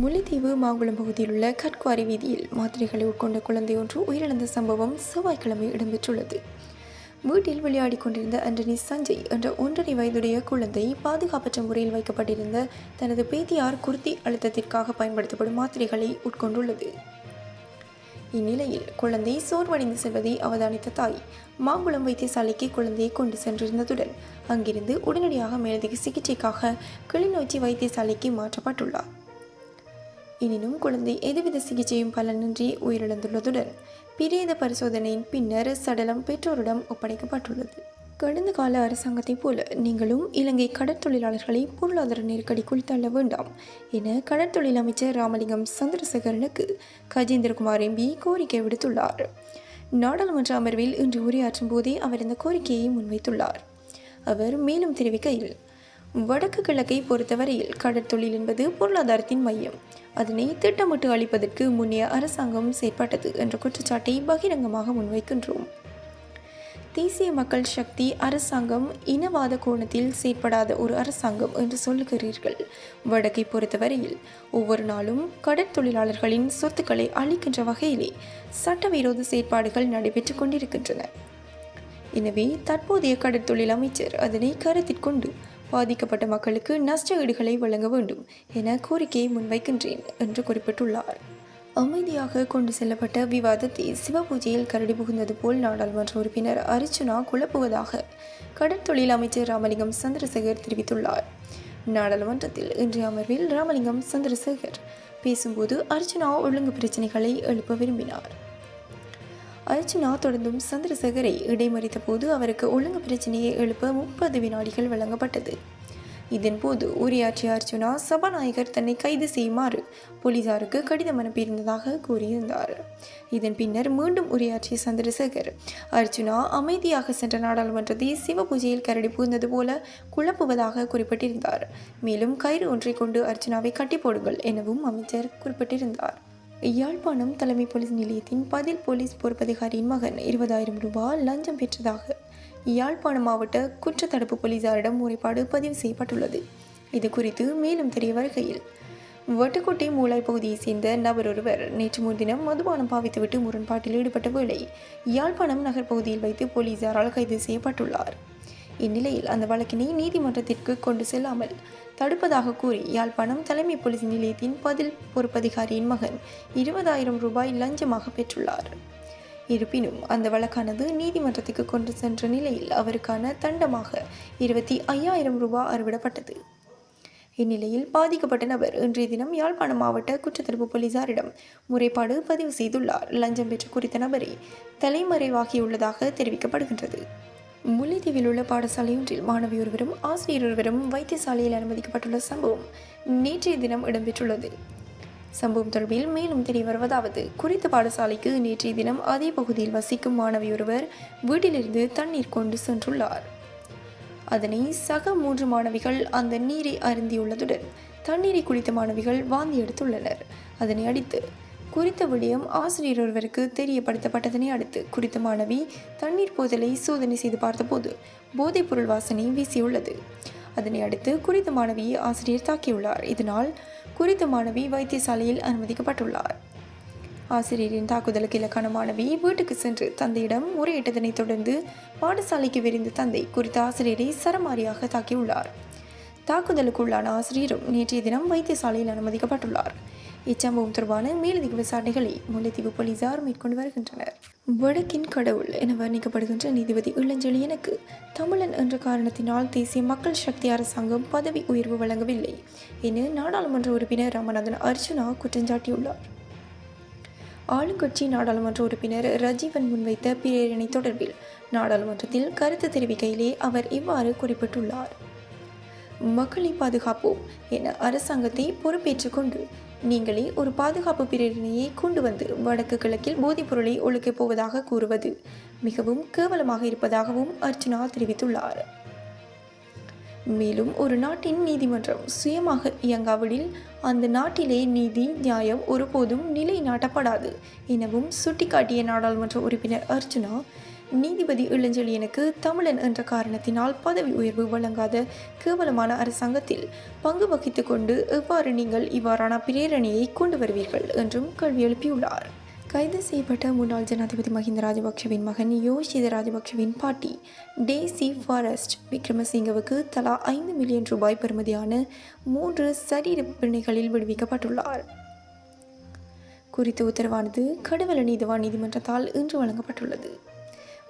முல்லைத்தீவு மாங்குளம் பகுதியில் உள்ள கட்குவாரி வீதியில் மாத்திரைகளை உட்கொண்ட குழந்தை ஒன்று உயிரிழந்த சம்பவம் செவ்வாய்க்கிழமை இடம்பெற்றுள்ளது. வீட்டில் விளையாடிக் கொண்டிருந்த அண்டனி சஞ்சய் என்ற ஒன்றரை வயதுடைய குழந்தை பாதுகாப்பற்ற முறையில் வைக்கப்பட்டிருந்த தனது பேத்தியார் குர்த்தி அழுத்தத்திற்காக பயன்படுத்தப்படும் மாத்திரைகளை உட்கொண்டுள்ளது. இந்நிலையில் குழந்தை சோர்வடைந்து செல்வதை அவதானித்த தாய் மாங்குளம் வைத்தியசாலைக்கு குழந்தையை கொண்டு சென்றிருந்ததுடன் அங்கிருந்து உடனடியாக மேலதிக சிகிச்சைக்காக கிளிநொச்சி வைத்தியசாலைக்கு மாற்றப்பட்டுள்ளார். எனினும் குழந்தை எதுவித சிகிச்சையும் பலனின்றி உயிரிழந்துள்ளதுடன் பிரேத பரிசோதனையின் பின்னர் சடலம் பெற்றோரிடம் ஒப்படைக்கப்பட்டுள்ளது. கடந்த கால அரசாங்கத்தைப் போல நீங்களும் இலங்கை கடற்தொழிலாளர்களை பொருளாதார நெருக்கடிக்குள் தள்ள வேண்டாம் என கடற்தொழில் அமைச்சர் ராமலிங்கம் சந்திரசேகரனுக்கு கஜேந்திரகுமார் எம்பி கோரிக்கை விடுத்துள்ளார். நாடாளுமன்ற அமர்வில் இன்று உரையாற்றும் போதே அவர் இந்த கோரிக்கையை முன்வைத்துள்ளார். அவர் மேலும் தெரிவிக்கையில் வடக்கு கிழக்கை பொறுத்தவரையில் கடற்தொழில் என்பது பொருளாதாரத்தின் மையம். அதனை திட்டமிட்டு அளிப்பதற்கு முன்னைய அரசாங்கம் செயற்பட்டது என்ற குற்றச்சாட்டை பகிரங்கமாக முன்வைக்கின்றோம். தேசிய மக்கள் சக்தி அரசாங்கம் இனவாத கோணத்தில் செயற்படாத ஒரு அரசாங்கம் என்று சொல்லுகிறீர்கள். வடக்கை பொறுத்தவரையில் ஒவ்வொரு நாளும் கடற்தொழிலாளர்களின் சொத்துக்களை அளிக்கின்ற வகையிலே சட்டவிரோத செயற்பாடுகள் நடைபெற்று கொண்டிருக்கின்றன. எனவே தற்போதைய கடற்தொழில் அமைச்சர் அதனை கருத்தில் கொண்டு பாதிக்கப்பட்ட மக்களுக்கு நஷ்ட ஈடுகளை வழங்க வேண்டும் என கோரிக்கையை முன்வைக்கின்றேன் என்று குறிப்பிட்டுள்ளார். அமைதியாக கொண்டு செல்லப்பட்ட விவாதத்தை சிவபூஜையில் கரடி புகுந்தது போல் நாடாளுமன்ற உறுப்பினர் அர்ச்சுனா குழப்புவதாக கடற்தொழில் அமைச்சர் ராமலிங்கம் சந்திரசேகர் தெரிவித்துள்ளார். நாடாளுமன்றத்தில் இன்றைய அமர்வில் ராமலிங்கம் சந்திரசேகர் பேசும்போது அர்ச்சுனா ஒழுங்கு பிரச்சினைகளை எழுப்ப விரும்பினார். அர்ச்சுனா தொடர்ந்தும் சந்திரசேகரை இடைமறித்த போது அவருக்கு ஒழுங்கு பிரச்சனையை எழுப்ப முப்பது வினாடிகள் வழங்கப்பட்டது. இதன்போது உரையாற்றிய அர்ச்சுனா சபாநாயகர் தன்னை கைது செய்யுமாறு போலீசாருக்கு கடிதம் அனுப்பியிருந்ததாக கூறியிருந்தார். இதன் பின்னர் மீண்டும் உரையாற்றிய சந்திரசேகர் அர்ஜுனா அமைதியாக சென்ற நாடாளுமன்றத்தை சிவபூஜையில் கரடி புகுந்தது போல குழப்புவதாக குறிப்பிட்டிருந்தார். மேலும் கயிறு ஒன்றை கொண்டு அர்ச்சனாவை கட்டி போடுங்கள் எனவும் அமைச்சர் குறிப்பிட்டிருந்தார். யாழ்ப்பாணம் தலைமை போலீஸ் நிலையத்தின் பதில் போலீஸ் பொறுப்பதிகாரியின் மகன் இருபதாயிரம் ரூபாய் லஞ்சம் பெற்றதாக யாழ்ப்பாணம் மாவட்ட குற்றத்தடுப்பு போலீசாரிடம் முறைப்பாடு பதிவு செய்யப்பட்டுள்ளது. இது குறித்து மேலும் தெரிய வருகையில் வட்டுக்கோட்டை மூலாய் பகுதியைச் சேர்ந்த நபர் ஒருவர் நேற்று முன்தினம் மதுபானம் பாவித்துவிட்டு முரண்பாட்டில் ஈடுபட்ட வேளை யாழ்ப்பாணம் நகர் பகுதியில் வைத்து போலீசாரால் கைது செய்யப்பட்டுள்ளார். இந்நிலையில் அந்த வழக்கினை நீதிமன்றத்திற்கு கொண்டு செல்லாமல் தடுப்பதாக கூறி யாழ்ப்பாணம் தலைமை போலீஸ் நிலையத்தின் பதில் பொறுப்பதிகாரியின் மகன் இருபதாயிரம் ரூபாய் லஞ்சமாக பெற்றுள்ளார். இருப்பினும் அந்த வழக்கானது நீதிமன்றத்துக்கு கொண்டு சென்ற நிலையில் அவருக்கான தண்டமாக இருபத்தி ஐயாயிரம் ரூபாய் அறுவிடப்பட்டது. இந்நிலையில் பாதிக்கப்பட்ட நபர் இன்றைய தினம் யாழ்ப்பாணம் மாவட்ட குற்றத்தடுப்பு போலீசாரிடம் முறைப்பாடு பதிவு செய்துள்ளார். லஞ்சம் பெற்ற குறித்த நபரை தலைமறைவாகியுள்ளதாக தெரிவிக்கப்படுகின்றது. முல்லைத்தீவில் உள்ள பாடசாலை ஒன்றில் மாணவி ஒருவரும் ஆசிரியர் ஒருவரும் வைத்தியசாலையில் அனுமதிக்கப்பட்டுள்ள சம்பவம் நேற்றைய தினம் இடம்பெற்றுள்ளது. சம்பவம் தொடர்பில் மேலும் தெரிய வருவதாவது குறித்த பாடசாலைக்கு நேற்றைய தினம் அதே பகுதியில் வசிக்கும் மாணவி ஒருவர் வீட்டிலிருந்து தண்ணீர் கொண்டு சென்றுள்ளார். அதனை சக மூன்று மாணவிகள் அந்த நீரை அருந்தியுள்ளதுடன் தண்ணீரை குடித்த மாணவிகள் வாந்தி எடுத்துள்ளனர். அதனை அடித்து குறித்த விடயம் ஆசிரியர் ஒருவருக்கு தெரியப்படுத்தப்பட்டதனை அடுத்து குறித்த மாணவி தண்ணீர் போதலை சோதனை செய்து பார்த்தபோது போதைப்பொருள் வாசனை வீசியுள்ளது. அதனை அடுத்து குறித்த மாணவியை ஆசிரியர் தாக்கியுள்ளார். இதனால் குறித்த மாணவி வைத்தியசாலையில் அனுமதிக்கப்பட்டுள்ளார். ஆசிரியரின் தாக்குதலுக்கு இலக்கான மாணவி வீட்டுக்கு சென்று தந்தையிடம் முறையிட்டதனைத் தொடர்ந்து பாடசாலைக்கு விரிந்த தந்தை குறித்த ஆசிரியரை சரமாரியாக தாக்கியுள்ளார். தாக்குதலுக்குள்ளான ஆசிரியரும் நேற்றைய தினம் வைத்தியசாலையில் அனுமதிக்கப்பட்டுள்ளார். இச்சம்பவம் தொடர்பான மேலதிக விசாரணைகளை முல்லைத்தீவு போலீசார் மேற்கொண்டு வருகின்றனர். வடக்கின் கடவுள் என வர்ணிக்கப்படுகின்ற நீதிபதி இளஞ்செழியனுக்கு தமிழன் என்ற காரணத்தினால் தேசிய மக்கள் சக்தி அரசாங்கம் பதவி உயர்வு வழங்கவில்லை என நாடாளுமன்ற உறுப்பினர் ராமநாதன் அர்ச்சுனா குற்றஞ்சாட்டியுள்ளார் ஆளுங்கட்சி நாடாளுமன்ற உறுப்பினர் ரஜீவன் முன்வைத்த பிரேரணை தொடர்பில் நாடாளுமன்றத்தில் கருத்து தெரிவிக்கையிலே அவர் இவ்வாறு குறிப்பிட்டுள்ளார். மக்களை பாதுகாப்போம் என அரசாங்கத்தை பொறுப்பேற்றுக்கொண்டு நீங்களே ஒரு பாதுகாப்பு பிரேரணையை கொண்டு வந்து வடக்கு கிழக்கில் போதைப் பொருளை ஒழுக்கப் போவதாக கூறுவது மிகவும் கேவலமாக இருப்பதாகவும் அர்ச்சனா தெரிவித்துள்ளார். மேலும் ஒரு நாட்டின் நீதிமன்றம் சுயமாக இயங்காவிடில் அந்த நாட்டிலே நீதி நியாயம் ஒருபோதும் நிலைநாட்டப்படாது எனவும் சுட்டிக்காட்டிய நாடாளுமன்ற உறுப்பினர் அர்ச்சுனா நீதிபதி இளஞ்செழியனுக்கு தமிழன் என்ற காரணத்தினால் பதவி உயர்வு வழங்காத கேவலமான அரசாங்கத்தில் பங்கு வகித்து கொண்டு எவ்வாறு நீங்கள் இவ்வாறான பிரேரணையை கொண்டு வருவீர்கள் என்றும் கேள்வி எழுப்பியுள்ளார். கைது செய்யப்பட்ட முன்னாள் ஜனாதிபதி மஹிந்த ராஜபக்ஷவின் மகன் யோஷித ராஜபக்ஷவின் பாட்டி டேசி ஃபாரஸ்ட் விக்ரமசிங்கவுக்கு தலா ஐந்து மில்லியன் ரூபாய் பெறுமதியான மூன்று சரீர பிணைகளில் விடுவிக்கப்பட்டுள்ளார். குறித்த உத்தரவானது கடவுள நீதிவான் நீதிமன்றத்தால் இன்று வழங்கப்பட்டுள்ளது.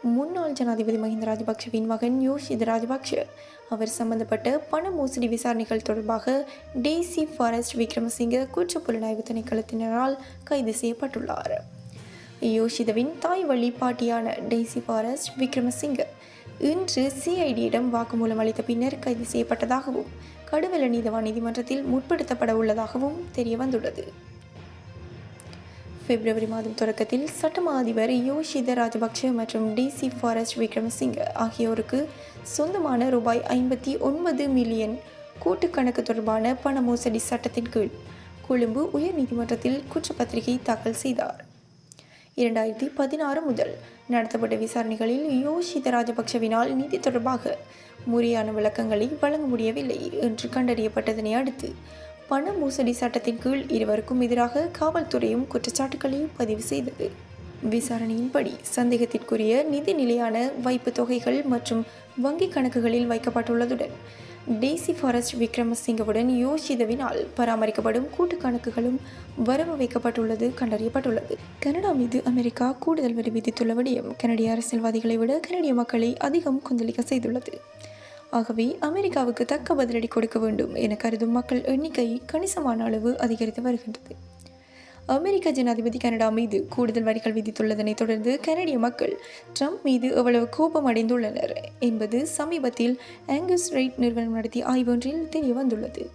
முன்னாள் ஜனாதிபதி மஹிந்த ராஜபக்ஷவின் மகன் யோஷித் ராஜபக்ஷ. அவர் சம்பந்தப்பட்ட பண மோசடி விசாரணைகள் தொடர்பாக டேசி ஃபாரஸ்ட் விக்ரமசிங்க குற்றப்புலனாய்வு திணைக்களத்தினரால் கைது செய்யப்பட்டுள்ளார். யோஷிதவின் தாய் வழி பாட்டியான டெய்சி ஃபாரஸ்ட் விக்ரமசிங்க இன்று சிஐடியிடம் வாக்குமூலம் அளித்த பின்னர் கைது செய்யப்பட்டதாகவும் கடுவல நீதவான் நீதிமன்றத்தில் முற்படுத்தப்பட உள்ளதாகவும் தெரிய வந்துள்ளது பிப்ரவரி மாதம் தொடக்கத்தில் சட்டமா அதிபர் யோஷித ராஜபக்ஷ மற்றும் டிசி ஃபாரஸ்ட் விக்ரமசிங் ஆகியோருக்கு சொந்தமான ரூபாய் ஐம்பத்தி ஒன்பது மில்லியன் கூட்டு கணக்கு தொடர்பான பண மோசடி சட்டத்தின் கீழ் கொழும்பு உயர் நீதிமன்றத்தில் குற்றப்பத்திரிகை தாக்கல் செய்தார். இரண்டாயிரத்தி பதினாறு முதல் நடத்தப்பட்ட விசாரணைகளில் யோஷித ராஜபக்ஷவினால் நிதி தொடர்பாக முறையான விளக்கங்களை வழங்க முடியவில்லை என்று கண்டறியப்பட்டதனை அடுத்து பண மோசடி சட்டத்தின் கீழ் இருவருக்கும் எதிராக காவல்துறையும் குற்றச்சாட்டுகளையும் பதிவு செய்தது. விசாரணையின்படி சந்தேகத்திற்குரிய நிதி நிலையான வைப்பு தொகைகள் மற்றும் வங்கிக் கணக்குகளில் வைக்கப்பட்டுள்ளதுடன் டேசி ஃபாரஸ்ட் விக்ரமசிங்கவுடன் யோஷிதவினால் பராமரிக்கப்படும் கூட்டு கணக்குகளும் வரவு வைக்கப்பட்டுள்ளது கண்டறியப்பட்டுள்ளது. கனடா மீது அமெரிக்கா கூடுதல் வரி விதித்துள்ள விடயம் கனடிய அரசியல்வாதிகளை விட கனடிய மக்களை அதிகம் கொந்தளிக்க செய்துள்ளது. ஆகவே அமெரிக்காவுக்கு தக்க பதிலடி கொடுக்க வேண்டும் என கருதும் மக்கள் எண்ணிக்கை கணிசமான அளவு அதிகரித்து வருகின்றது. அமெரிக்க ஜனாதிபதி கனடா மீது கூடுதல் வரிகள் விதித்துள்ளதனை தொடர்ந்து கனடிய மக்கள் ட்ரம்ப் மீது எவ்வளவு கோபம் அடைந்துள்ளனர் என்பது சமீபத்தில் ஆங்கஸ் ரைட் நிறுவனம் நடத்திய ஆய்வொன்றில் தெரிய வந்துள்ளது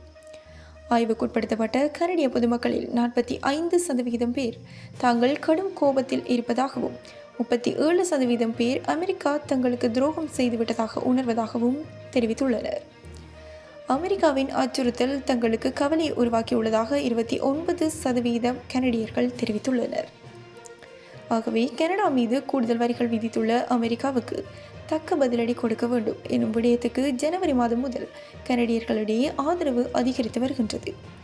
ஆய்வுக்குட்படுத்தப்பட்ட கனடிய பொதுமக்களில் நாற்பத்தி ஐந்து சதவிகிதம் பேர் தாங்கள் கடும் கோபத்தில் இருப்பதாகவும் முப்பத்தி ஏழு சதவீதம் பேர் அமெரிக்கா தங்களுக்கு துரோகம் செய்துவிட்டதாக உணர்வதாகவும் தெரிவித்துள்ளனர். அமெரிக்காவின் அச்சுறுத்தல் தங்களுக்கு கவலையை உருவாக்கியுள்ளதாக இருபத்தி ஒன்பது சதவீதம் கனடியர்கள் தெரிவித்துள்ளனர். ஆகவே கனடா மீது கூடுதல் வரிகள் விதித்துள்ள அமெரிக்காவுக்கு தக்க பதிலடி கொடுக்க வேண்டும். எனும் விடயத்துக்கு ஜனவரி மாதம் முதல் கனடியர்களிடையே ஆதரவு அதிகரித்து வருகின்றது.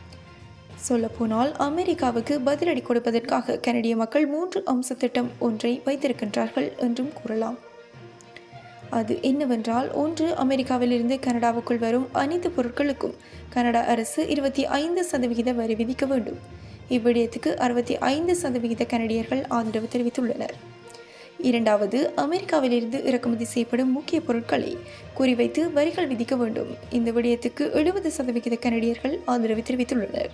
சொல்லப்போனால் அமெரிக்காவுக்கு பதிலடி கொடுப்பதற்காக கனடிய மக்கள் மூன்று அம்ச திட்டம் ஒன்றை வைத்திருக்கின்றார்கள் என்றும் கூறலாம். அது என்னவென்றால் ஒன்று அமெரிக்காவிலிருந்து கனடாவுக்குள் வரும் அனைத்து பொருட்களுக்கும் கனடா அரசு இருபத்தி ஐந்து சதவிகித வரி விதிக்க வேண்டும். இவ்விடயத்துக்கு அறுபத்தி ஐந்து சதவிகித கனடியர்கள் ஆதரவு தெரிவித்துள்ளனர். இரண்டாவது அமெரிக்காவிலிருந்து இறக்குமதி செய்யப்படும் முக்கிய பொருட்களை குறிவைத்து வரிகள் விதிக்க வேண்டும். இந்த விடயத்துக்கு எழுபது சதவிகித கனடியர்கள் ஆதரவு தெரிவித்துள்ளனர்.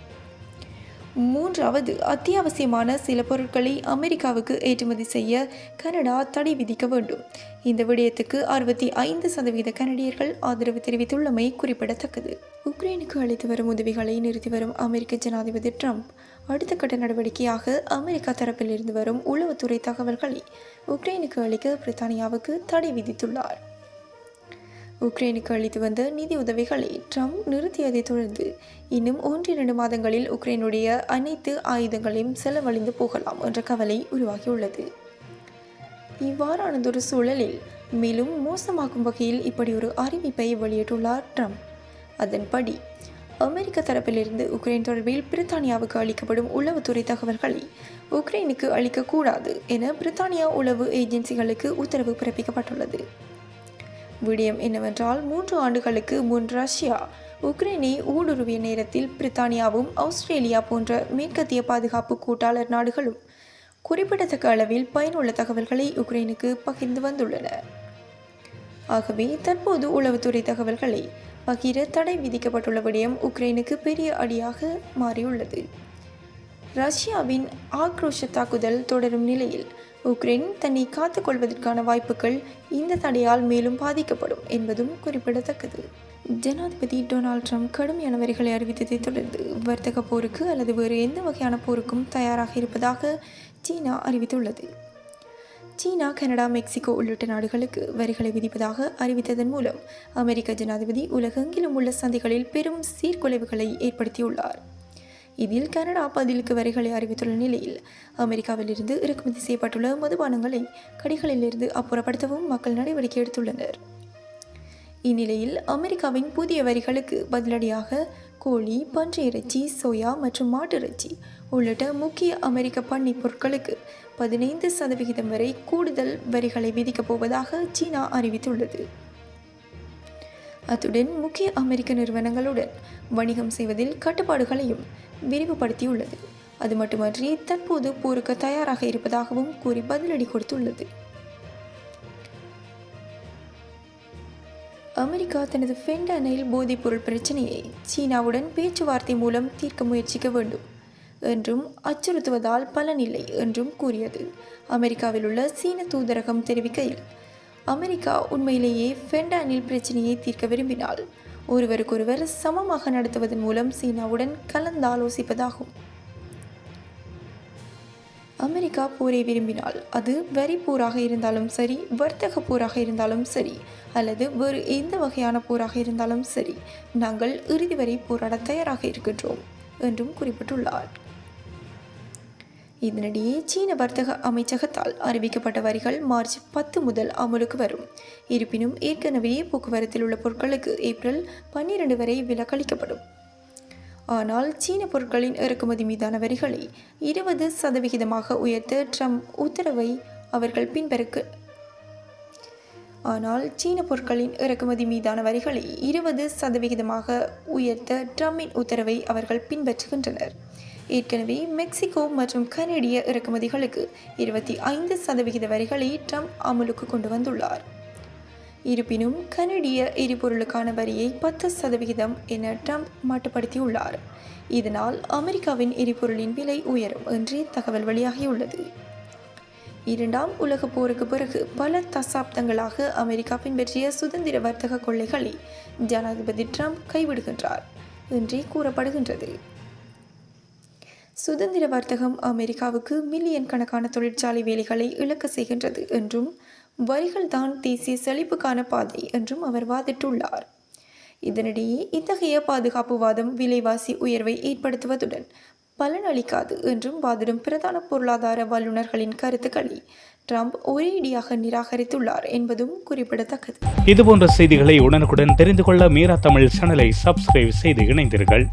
மூன்றாவது அத்தியாவசியமான சில பொருட்களை அமெரிக்காவுக்கு ஏற்றுமதி செய்ய கனடா தடை விதிக்க வேண்டும். இந்த விடயத்துக்கு அறுபத்தி ஐந்து சதவீத கனடியர்கள் ஆதரவு தெரிவித்துள்ளமை குறிப்பிடத்தக்கது. உக்ரைனுக்கு அளித்து வரும் உதவிகளை நிறுத்தி வரும் அமெரிக்க ஜனாதிபதி ட்ரம்ப் அடுத்த கட்ட நடவடிக்கையாக அமெரிக்கா தரப்பிலிருந்து வரும் உளவுத்துறை தகவல்களை உக்ரைனுக்கு அளிக்க பிரித்தானியாவுக்கு தடை விதித்துள்ளார். உக்ரைனுக்கு அளித்து வந்த நிதி உதவிகளை ட்ரம்ப் நிறுத்தியதைத் தொடர்ந்து இன்னும் ஒன்றிரண்டு மாதங்களில் உக்ரைனுடைய அனைத்து ஆயுதங்களையும் செலவழிந்து போகலாம் என்ற கவலை உருவாகியுள்ளது. இவ்வாறானதொரு சூழலில் மேலும் மோசமாகும் வகையில் இப்படி ஒரு அறிவிப்பை வெளியிட்டுள்ளார் ட்ரம்ப். அதன்படி அமெரிக்க தரப்பிலிருந்து உக்ரைன் தொடர்பில் பிரித்தானியாவுக்கு அளிக்கப்படும் உளவுத்துறை தகவல்களை உக்ரைனுக்கு அளிக்கக்கூடாது என பிரித்தானியா உளவு ஏஜென்சிகளுக்கு உத்தரவு பிறப்பிக்கப்பட்டுள்ளது. விடயம் என்னவென்றால் மூன்று ஆண்டுகளுக்கு முன் ரஷ்யா உக்ரைனை ஊடுருவிய நேரத்தில் பிரித்தானியாவும் ஆஸ்திரேலியா போன்ற மேற்கத்திய பாதுகாப்பு கூட்டாளர் நாடுகளும் குறிப்பிடத்தக்க அளவில் பயனுள்ள தகவல்களை உக்ரைனுக்கு பகிர்ந்து வந்துள்ளன. ஆகவே தற்போது உளவுத்துறை தகவல்களை பகிர தடை விதிக்கப்பட்டுள்ள விடயம் உக்ரைனுக்கு பெரிய அடியாக மாறியுள்ளது. ரஷ்யாவின் ஆக்ரோஷ தாக்குதல் தொடரும் நிலையில் உக்ரைன் தன்னை காத்துக்கொள்வதற்கான வாய்ப்புகள் இந்த தடையால் மேலும் பாதிக்கப்படும் என்பதும் குறிப்பிடத்தக்கது. ஜனாதிபதி டொனால்ட் ட்ரம்ப் கடுமையான வரிகளை அறிவித்ததை தொடர்ந்து வர்த்தக போருக்கு அல்லது வேறு எந்த வகையான போருக்கும் தயாராக இருப்பதாக சீனா அறிவித்துள்ளது. சீனா கனடா மெக்சிகோ உள்ளிட்ட நாடுகளுக்கு வரிகளை விதிப்பதாக அறிவித்ததன் மூலம் அமெரிக்க ஜனாதிபதி உலகெங்கிலும் உள்ள சந்தைகளில் பெரும் சீர்குலைவுகளை ஏற்படுத்தியுள்ளார். இதில் கனடா பதிலுக்கு வரிகளை அறிவித்துள்ள நிலையில் அமெரிக்காவிலிருந்து இறக்குமதி செய்யப்பட்டுள்ள மதுபானங்களை கடைகளிலிருந்து அப்புறப்படுத்தவும் மக்கள் நடவடிக்கை எடுத்துள்ளனர். இந்நிலையில் அமெரிக்காவின் புதிய வரிகளுக்கு பதிலடியாக கோழி பன்றி இறைச்சி சோயா மற்றும் மாட்டு இறைச்சி உள்ளிட்ட முக்கிய அமெரிக்க பண்ணை பொருட்களுக்கு பதினைந்து சதவிகிதம் வரை கூடுதல் வரிகளை விதிக்கப் போவதாக சீனா அறிவித்துள்ளது. அத்துடன் முக்கிய அமெரிக்க நிறுவனங்களுடன் வணிகம் செய்வதில் கட்டுப்பாடுகளையும் விரிவுபடுத்தியுள்ளது. அது மட்டுமன்றி தற்போது போருக்கு தயாராக இருப்பதாகவும் கூறி பதிலடி கொடுத்துள்ளது. அமெரிக்கா தனது ஃபென்டனைல் போதைப்பொருள் பிரச்சனையை சீனாவுடன் பேச்சுவார்த்தை மூலம் தீர்க்க முயற்சிக்க வேண்டும் என்றும் அச்சுறுத்துவதால் பலனில்லை என்றும் கூறியது. அமெரிக்காவில் உள்ள சீன தூதரகம் தெரிவிக்கையில் அமெரிக்கா உண்மையிலேயே ஃபென்டானில் பிரச்சனையை தீர்க்க விரும்பினால் ஒருவருக்கொருவர் சமமாக நடத்துவதன் மூலம் சீனாவுடன் கலந்தாலோசிப்பதாகும். அமெரிக்கா போரை விரும்பினால் அது வரி போராக இருந்தாலும் சரி வர்த்தக போராக இருந்தாலும் சரி அல்லது வேறு எந்த வகையான போராக இருந்தாலும் சரி நாங்கள் இறுதி வரை போராட தயாராக இருக்கின்றோம் என்றும் குறிப்பிட்டுள்ளார். இதனிடையே சீன வர்த்தக அமைச்சகத்தால் அறிவிக்கப்பட்ட வரிகள் மார்ச் பத்து முதல் அமலுக்கு வரும். இருப்பினும் ஏற்கனவே போக்குவரத்தில் உள்ள பொருட்களுக்கு ஏப்ரல் பன்னிரண்டு வரை விலக்களிக்கப்படும். ஆனால் சீன பொருட்களின் இறக்குமதி மீதான வரிகளை இருபது சதவிகிதமாக உயர்த்த ட்ரம்ப் உத்தரவை அவர்கள் பின்பற்க ஆனால் சீன பொருட்களின் இறக்குமதி மீதான வரிகளை இருபது சதவிகிதமாக உயர்த்த ட்ரம்பின் உத்தரவை அவர்கள் பின்பற்றுகின்றனர். ஏற்கனவே மெக்சிகோ மற்றும் கனடிய இறக்குமதிகளுக்கு இருபத்தி ஐந்து சதவிகித வரிகளை ட்ரம்ப் அமலுக்கு கொண்டு வந்துள்ளார். இருப்பினும் கனடிய எரிபொருளுக்கான வரியை பத்து சதவிகிதம் என ட்ரம்ப் மட்டுப்படுத்தியுள்ளார் இதனால் அமெரிக்காவின் எரிபொருளின் விலை உயரும் என்று தகவல் வெளியாகியுள்ளது. இரண்டாம் உலகப் போருக்கு பிறகு பல தசாப்தங்களாக அமெரிக்கா பின்பற்றிய சுதந்திர வர்த்தக கொள்ளைகளை ஜனாதிபதி ட்ரம்ப் கைவிடுகின்றார் என்றே கூறப்படுகின்றது. சுதந்திர வர்த்தகம் அமெரிக்காவுக்கு மில்லியன் கணக்கான தொழிற்சாலை வேலைகளை இழக்க செய்கின்றது என்றும் வரிகள் தான் தேசிய செழிப்புக்கான பாதை என்றும் அவர் வாதிட்டுள்ளார். இதனிடையே இத்தகைய பாதுகாப்பு வாதம் விலைவாசி உயர்வை ஏற்படுத்துவதுடன் பலனளிக்காது என்றும் வாதிடும் பிரதான பொருளாதார வல்லுநர்களின் கருத்துக்களை ட்ரம்ப் ஒரேடியாக நிராகரித்துள்ளார் என்பதும் குறிப்பிடத்தக்கது. இதுபோன்ற செய்திகளை உடனுக்குடன் தெரிந்து கொள்ள மீரா தமிழ் சேனலை சப்ஸ்கிரைப் செய்து இணைந்தீர்கள்